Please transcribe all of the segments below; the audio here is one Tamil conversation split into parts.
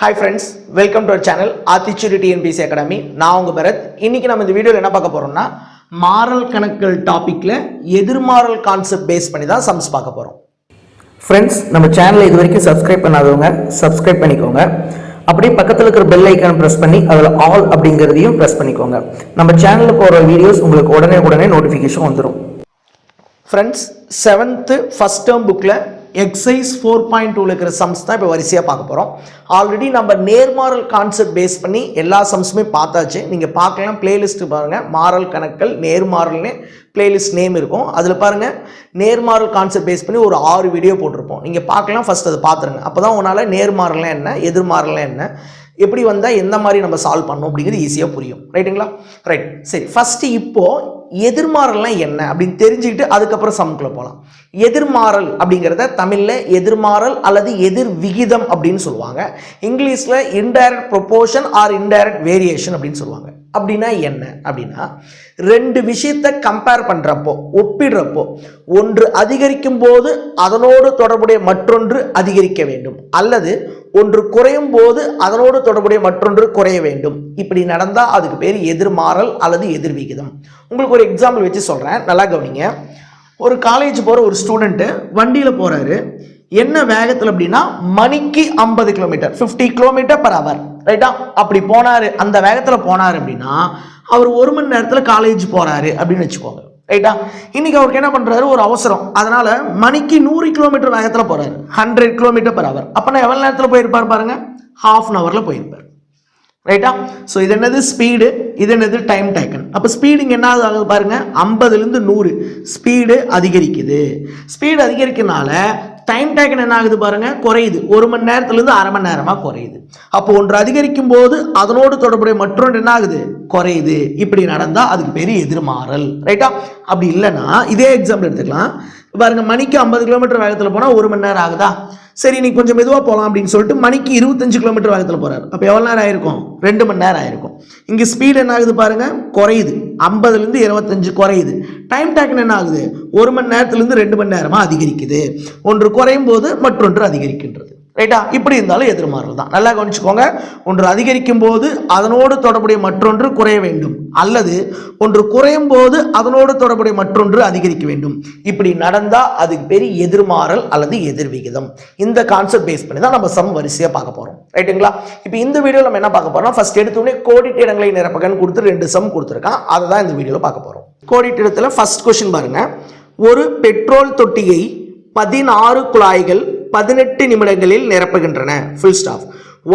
Hi friends welcome to our channel Aathichoodi TNPSC academy நான் உங்கள் பரத். இன்றைக்கி நம்ம இந்த வீடியோவில் என்ன பார்க்க போகிறோம்னா மாறல் கணக்குகள் டாப்பிக்கில் எதிர்மாறல் கான்செப்ட் பேஸ் பண்ணி தான் சம்ஸ் பார்க்க போகிறோம் ஃப்ரெண்ட்ஸ் நம்ம சேனலை இது வரைக்கும் சப்ஸ்கிரைப் பண்ணாதவங்க சப்ஸ்கிரைப் பண்ணிக்கோங்க. அப்படியே பக்கத்தில் இருக்கிற பெல் ஐக்கான் ப்ரெஸ் பண்ணி அதில் ஆல் அப்படிங்கிறதையும் ப்ரெஸ் பண்ணிக்கோங்க. நம்ம சேனலில் போகிற வீடியோஸ் உங்களுக்கு உடனே உடனே நோட்டிஃபிகேஷன் வந்துடும் ஃப்ரெண்ட்ஸ் செவன்த்து ஃபஸ்ட் டேர்ம் புக்கில் எக்ஸைஸ் ஃபோர் பாயிண்ட் டூவில் இருக்கிற சம்ஸ் தான் இப்போ வரிசையாக பார்க்க போகிறோம் ஆல்ரெடி நம்ம நேர்மாறல் கான்செப்ட் பேஸ் பண்ணி எல்லா சம்ஸுமே பார்த்தாச்சு. நீங்கள் பார்க்கலாம் பிளேலிஸ்ட்டு பாருங்கள் மாறல் கணக்கல் நேர்மாறல்னு பிளேலிஸ்ட் நேம் இருக்கும். அதில் பாருங்கள் நேர்மாறல் கான்செப்ட் பேஸ் பண்ணி ஒரு ஆறு வீடியோ போட்டிருப்போம். நீங்கள் பார்க்கலாம் ஃபஸ்ட் அதை பார்த்துருங்க. அப்போ தான் உன்னால் நேர்மாறலாம் என்ன எதிர்மாறலாம் என்ன எப்படி வந்தால் எந்த மாதிரி நம்ம சால்வ் பண்ணணும் அப்படிங்கிறது ஈஸியாக புரியும். ரைட்டுங்களா ரைட் சரி ஃபஸ்ட்டு இப்போது எதிர்மாறல்னா என்ன அப்படின்னு தெரிஞ்சுக்கிட்டு அதுக்கப்புறம் சம்குள்ளே போகலாம் எதிர்மாறல் அப்படிங்கிறத தமிழில் எதிர்மாறல் அல்லது எதிர் விகிதம் அப்படின்னு சொல்லுவாங்க. இங்கிலீஷில் indirect proportion or indirect variation அப்படின்னு சொல்லுவாங்க. அப்படின்னா என்ன? அப்படின்னா ரெண்டு விஷயத்தை கம்பேர் பண்ணுறப்போ ஒப்பிடுறப்போ ஒன்று அதிகரிக்கும் போது அதனோடு தொடர்புடைய மற்றொன்று அதிகரிக்க வேண்டும். அல்லது ஒன்று குறையும் போது அதனோடு தொடர்புடைய மற்றொன்று குறைய வேண்டும். இப்படி நடந்தால் அதுக்கு பேர் எதிர்மாறல் அல்லது எதிர்விகிதம். உங்களுக்கு ஒரு எக்ஸாம்பிள் வச்சு சொல்கிறேன் நல்லா கவனிங்க. ஒரு காலேஜ் போகிற ஒரு ஸ்டூடெண்ட்டு வண்டியில் போகிறாரு என்ன வேகத்தில் அப்படின்னா மணிக்கு ஐம்பது kilometre fifty kilometre per hour ரைட்டா அப்படி போனார். அந்த வேகத்தில் போனார் அப்படின்னா அவர் ஒரு மணி நேரத்தில் காலேஜ் போகிறாரு அப்படின்னு வச்சுக்கோங்க. ரைட்டா இன்னைக்கு அவருக்கு என்ன பண்ணுறாரு ஒரு அவசரம். அதனால மணிக்கு நூறு கிலோமீட்டர் வேகத்தில் போகிறாரு ஹண்ட்ரட் கிலோமீட்டர் பர் ஹவர் அப்போனா எவ்வளோ நேரத்தில் போயிருப்பார் பாருங்க? ஹாஃப் அன் ஹவரில் போயிருப்பார். ரைட்டா ஸோ இது என்னது? ஸ்பீடு இது என்னது? டைம் டேக்கன் அப்போ ஸ்பீடுங்க என்ன ஆகுது பாருங்க? ஐம்பதுலேருந்து நூறு. ஸ்பீடு அதிகரிக்குது. ஸ்பீடு அதிகரிக்கிறதுனால டைம் டேக்கன் என்ன ஆகுது பாருங்க? குறையுது. ஒரு மணி நேரத்துலேருந்து அரை மணி நேரமாக குறையுது. அப்போ ஒன்று அதிகரிக்கும் போது அதனோடு தொடர்புடைய மற்றொன்று என்ன ஆகுது குறையுது. இப்படி நடந்தால் அதுக்கு பெரிய எதிர்மாறல். ரைட்டா அப்படி இல்லைன்னா இதே எக்ஸாம்பிள் எடுத்துக்கலாம். பாருங்க மணிக்கு ஐம்பது கிலோமீட்டர் வேகத்தில் போனால் ஒரு மணி நேரம் ஆகுதா? சரி நீ கொஞ்சம் மெதுவாக போகலாம் அப்படின்னு சொல்லிட்டு மணிக்கு இருபத்தஞ்சு கிலோமீட்டர் வேகத்தில் போகிறார் அப்போ எவ்வளோ நேரம் ஆயிருக்கும்? ரெண்டு மணி நேரம் ஆயிருக்கும். இங்கே ஸ்பீடு என்ன ஆகுது பாருங்கள் குறையுது. ஐம்பதுலேருந்து இருபத்தஞ்சு குறையுது. டைம் டேக்கன் என்ன ஆகுது? ஒரு மணி நேரத்துலேருந்து ரெண்டு மணி நேரமாக அதிகரிக்குது. ஒன்று குறையும் போது மற்றொன்று அதிகரிக்கின்றது. ரைட்டா இப்படி இருந்தாலும் எதிர்மாறல் தான். நல்லா கவனிச்சுக்கோங்க. ஒன்று அதிகரிக்கும் போது அதனோடு தொடர்புடைய மற்றொன்று குறைய வேண்டும். அல்லது ஒன்று குறையும் போது அதனோடு தொடர்புடைய மற்றொன்று அதிகரிக்க வேண்டும். இப்படி நடந்தால் அதுக்கு பேர் எதிர்மாறல் அல்லது எதிர்விகிதம். இந்த கான்செப்ட் பேஸ் பண்ணி தான் நம்ம சம் வரிசையாக பார்க்க போகிறோம் ரைட்டுங்களா இப்போ இந்த வீடியோ நம்ம என்ன பார்க்க போறோம் ஃபர்ஸ்ட் எடுத்தோடனே கோடிட்ட இடங்களை நிரப்பகன்னு கொடுத்து ரெண்டு சம் கொடுத்துருக்கான். அதை தான் இந்த வீடியோவில் பார்க்க போகிறோம் கோடிட்ட இடத்துல ஃபர்ஸ்ட் கொஸ்டின் பாருங்க. ஒரு பெட்ரோல் தொட்டியை பதினாறு குழாய்கள் பதினெட்டு நிமிடங்களில் நிரப்புகின்றன. ஃபுல் ஸ்டாப்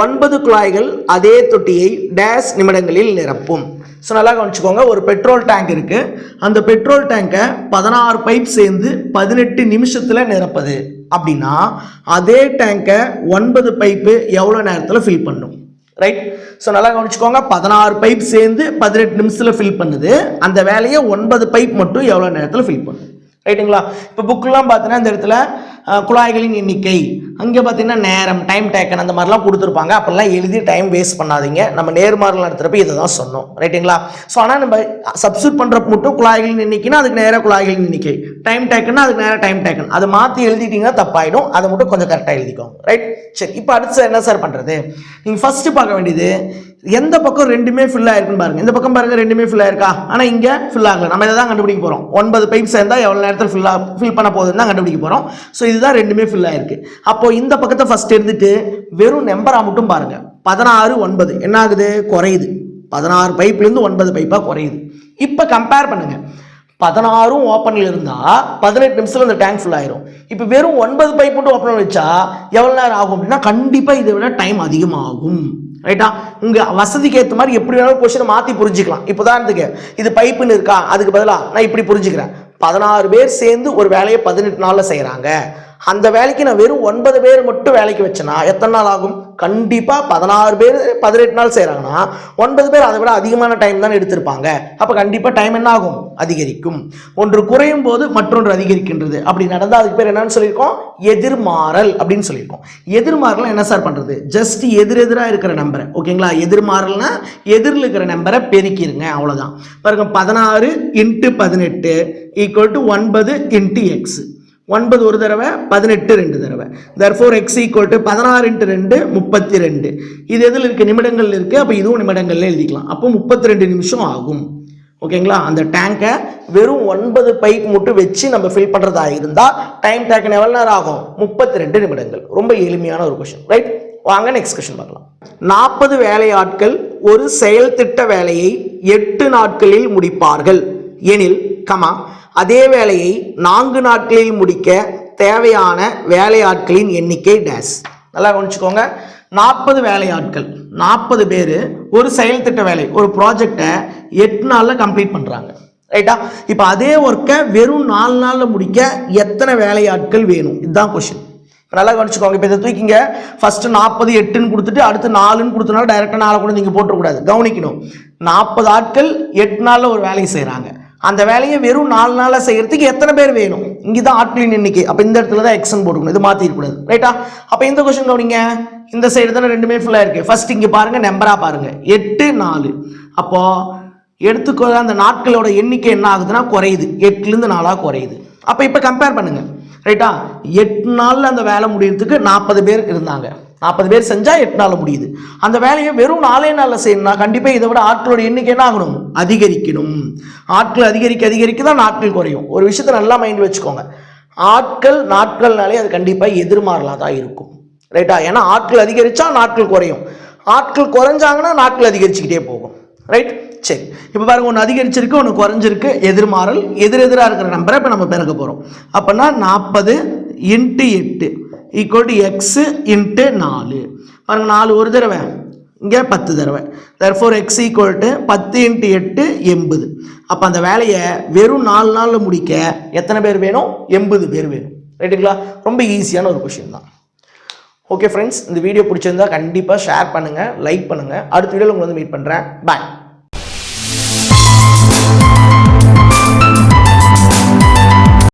ஒன்பது குழாய்கள் அதே தொட்டியை டேஸ் நிமிடங்களில் நிரப்பும். ஸோ நல்லா கவனிச்சுக்கோங்க ஒரு பெட்ரோல் டேங்க் இருக்குது அந்த பெட்ரோல் டேங்கை பதினாறு பைப் சேர்ந்து பதினெட்டு நிமிஷத்தில் நிரப்புது. அப்படின்னா அதே டேங்கை ஒன்பது பைப்பு எவ்வளோ நேரத்தில் ஃபில் பண்ணும்? ரைட் ஸோ நல்லா கவனிச்சுக்கோங்க பதினாறு பைப் சேர்ந்து பதினெட்டு நிமிஷத்தில் ஃபில் பண்ணுது. அந்த வேலையை ஒன்பது பைப் மட்டும் எவ்வளோ நேரத்தில் ஃபில் பண்ணும்? ரைட்டுங்களா இப்போ புக்கெலாம் பார்த்தீங்கன்னா இந்த இடத்துல குழாய்களின் எண்ணிக்கை. அங்கே பார்த்தீங்கன்னா நேரம் டைம் டேக்கன் அந்த மாதிரிலாம் கொடுத்துருப்பாங்க. அப்போல்லாம் எழுதி டைம் வேஸ்ட் பண்ணாதீங்க. நம்ம நேர்மாறல் நடத்துகிறப்ப இதை தான் சொன்னோம் ரைட்டுங்களா ஸோ ஆனால் நம்ம சப்ஸ்டியூட் பண்ணுறப்ப மட்டும் குழாய்களின் எண்ணிக்கைனா அதுக்கு நேராக குழாய்களின் எண்ணிக்கை. டைம் டேக்கன்னா அதுக்கு நேராக டைம் டேக்கன் அதை மாற்றி எழுதிட்டீங்கன்னா தப்பாயிடும். அதை மட்டும் கொஞ்சம் கரெக்டாக எழுதிக்கோங்க. ரைட் சரி இப்போ அடுத்து என்ன சார் பண்ணுறது நீங்கள் ஃபஸ்ட்டு பார்க்க வேண்டியது எந்த பக்கம் ரெண்டுமே ஃபில் ஆயிருக்குன்னு பாருங்க. இந்த பக்கம் பாருங்க ரெண்டுமே ஃபில் ஆயிருக்கா? ஆனால் இங்கே ஃபில் ஆகல. நம்ம இதை தான் கண்டுபிடிக்க போகிறோம் ஒன்பது பைப் சேர்ந்தால் எவ்வளோ நேரத்தில் ஃபில் ஃபில் பண்ண போகுதுன்னு தான் கண்டுபிடிக்க போகிறோம் ஸோ இதுதான் ரெண்டுமே ஃபில் ஆயிருக்கு. அப்போ இந்த பக்கத்தை ஃபர்ஸ்ட் எடுத்துட்டு வெறும் நம்பராக மட்டும் பாருங்க. பதினாறு ஒன்பது. என்ன ஆகுது? குறையுது. பதினாறு பைப்லேருந்து ஒன்பது பைப்பாக குறையுது. இப்போ கம்பேர் பண்ணுங்க. பதினாறும் ஓப்பனில் இருந்தால் பதினெட்டு நிமிஷத்தில் இந்த டேங்க் ஃபுல் ஆயிரும். இப்போ வெறும் ஒன்பது பைப் மட்டும் ஓப்பன் வச்சா எவ்வளோ நேரம் ஆகும் அப்படின்னா கண்டிப்பாக இதை விட டைம் அதிகமாகும். ரைட்டா உங்கள் வசதிக்கு ஏற்ற மாதிரி எப்படி வேணாலும் கொஸ்டினை மாற்றி புரிஞ்சுக்கலாம். இப்போ உதாரணத்துக்கு இது பைப்புன்னு இருக்கா? அதுக்கு பதிலாக நான் இப்படி புரிஞ்சுக்கிறேன். பதினாறு பேர் சேர்ந்து ஒரு வேலையை பதினெட்டு நாளில் செய்கிறாங்க அந்த வேலைக்கு நான் வெறும் ஒன்பது பேர் மட்டும் வேலைக்கு வச்சேன்னா எத்தனை நாள் ஆகும்? கண்டிப்பாக பதினாறு பேர் பதினெட்டு நாள் செய்கிறாங்கன்னா ஒன்பது பேர் அதை விட அதிகமான டைம் தான் எடுத்திருப்பாங்க. அப்போ கண்டிப்பாக டைம் என்ன ஆகும்? அதிகரிக்கும். ஒன்று குறையும் போது மற்றொன்று அதிகரிக்கின்றது. அப்படி நடந்தால் அதுக்கு பேர் என்னன்னு சொல்லியிருக்கோம்? எதிர்மாறல் அப்படின்னு சொல்லியிருக்கோம். எதிர்மாறல் என்ன சார் பண்ணுறது ஜஸ்ட் எதிரெதிராக இருக்கிற நம்பரை ஓகேங்களா எதிர்மாறல்னா எதிரில் இருக்கிற நம்பரை பெருக்கிருங்க. அவ்வளோதான் பாருங்க பதினாறு இன்ட்டு பதினெட்டு ஈக்குவல் டு ஒன்பது இன்ட்டு எக்ஸ் ஒன்பது ஒரு தடவை பதினெட்டு ரெண்டு தடவை. தர்ஃபோர் எக்ஸ் ஈக்குவல் டு பதினாறு இன்ட்டு ரெண்டு முப்பத்தி ரெண்டு. இது எதில் இருக்குது நிமிடங்கள் இருக்குது அப்போ இதுவும் நிமிடங்கள்ல எழுதிக்கலாம். அப்போ முப்பத்தி ரெண்டு நிமிஷம் ஆகும். ஓகேங்களா அந்த டேங்கை வெறும் ஒன்பது பைப் மட்டும் வச்சு நம்ம ஃபில் பண்ணுறதா இருந்தால் டைம் டேக்கன் எவ்வளோ நேரம் ஆகும்? முப்பத்தி ரெண்டு நிமிடங்கள். ரொம்ப எளிமையான ஒரு கொஷின் ரைட் வாங்க நெக்ஸ்ட் கொஷின் பார்க்கலாம். நாற்பது வேலையாட்கள் ஒரு செயல் திட்ட வேலையை எட்டு நாட்களில் முடிப்பார்கள். எனில் கமா அதே வேலையை நான்கு நாட்களில் முடிக்க தேவையான வேலையாட்களின் எண்ணிக்கை டேஸ். நல்லா கவனிச்சுக்கோங்க. நாற்பது வேலையாட்கள் நாற்பது பேர் ஒரு செயல் திட்ட வேலை ஒரு ப்ராஜெக்டை எட்டு நாளில் கம்ப்ளீட் பண்ணுறாங்க ரைட்டா இப்போ அதே ஒர்க்கை வெறும் நாலு நாளில் முடிக்க எத்தனை வேலையாட்கள் வேணும்? இதுதான் கொஷின் நல்லா கவனிச்சுக்கோங்க. இப்போ இதை தூக்கிங்க. ஃபஸ்ட்டு நாற்பது எட்டுன்னு கொடுத்துட்டு அடுத்து நாலுன்னு கொடுத்தனால டைரெக்டாக நாளை கூட நீங்கள் போட்டுக்கூடாது கவனிக்கணும். நாற்பது ஆட்கள் எட்டு நாளில் ஒரு வேலையை செய்கிறாங்க அந்த வேலையை வெறும் நாலு நாளில் செய்கிறதுக்கு எத்தனை பேர் வேணும்? இங்கே தான் ஆட்களின் எண்ணிக்கை. அப்போ இந்த இடத்துல தான் எக்ஸன் போட்டுக்கணும். இது மாற்றிடக்கூடாது ரைட்டா அப்போ இந்த கொஸ்டின் கவனிங்க. இந்த சைடு தானே ரெண்டுமே ஃபுல்லாக இருக்குது ஃபர்ஸ்ட் இங்கே பாருங்கள் நம்பராக பாருங்கள் எட்டு நாலு. அப்போது எடுத்துக்கோ அந்த நாட்களோட எண்ணிக்கை என்ன ஆகுதுன்னா குறையுது. எட்டுலேருந்து நாளாக குறையுது. அப்போ இப்போ கம்பேர் பண்ணுங்கள் ரைட்டா எட்டு நாளில் அந்த வேலை முடியறதுக்கு நாற்பது பேர் இருந்தாங்க. நாற்பது பேர் செஞ்சால் எட்டு நாள் முடியுது. அந்த வேலையை வெறும் நாலே நாளில் செய்யணும்னா கண்டிப்பாக இதை விட ஆட்களோட எண்ணிக்கை என்ன ஆகணும்? அதிகரிக்கணும். ஆட்கள் அதிகரிக்க அதிகரிக்க தான் நாட்கள் குறையும். ஒரு விஷயத்தை நல்லா மைண்டில் வச்சுக்கோங்க. ஆட்கள் நாட்கள்னாலே அது கண்டிப்பாக எதிர்மாறலாக தான் இருக்கும் ரைட்டா ஏன்னா ஆட்கள் அதிகரித்தா நாட்கள் குறையும். ஆட்கள் குறைஞ்சாங்கன்னா நாட்கள் அதிகரிச்சுக்கிட்டே போகும். ரைட் சரி. இப்போ பாருங்க ஒன்று அதிகரிச்சிருக்கு ஒன்று குறைஞ்சிருக்கு. எதிர்மாறல் எதிரெதிராக இருக்கிற நம்பரை இப்போ நம்ம பிறக்க போகிறோம் அப்போனா நாற்பது இன்ட்டு எட்டு. ஈக்குவல் டு எக்ஸு இன்ட்டு நாலு. பாருங்கள் நாலு ஒரு தடவை. இங்கே பத்து தடவை. தர்ஃபோர் எக்ஸ் ஈக்குவல் டு பத்து இன்ட்டு எட்டு எண்பது. அப்போ அந்த வேலையை வெறும் நாலு நாளில் முடிக்க எத்தனை பேர் வேணும்? எண்பது பேர் வேணும். ரைட்டுங்களா ரொம்ப ஈஸியான ஒரு கொஷின் தான். ஓகே ஃப்ரெண்ட்ஸ் இந்த வீடியோ பிடிச்சிருந்தா கண்டிப்பாக ஷேர் பண்ணுங்கள் லைக் பண்ணுங்கள் அடுத்த வீடியோவில் உங்களை வந்து மீட் பண்ணுறேன் பாய்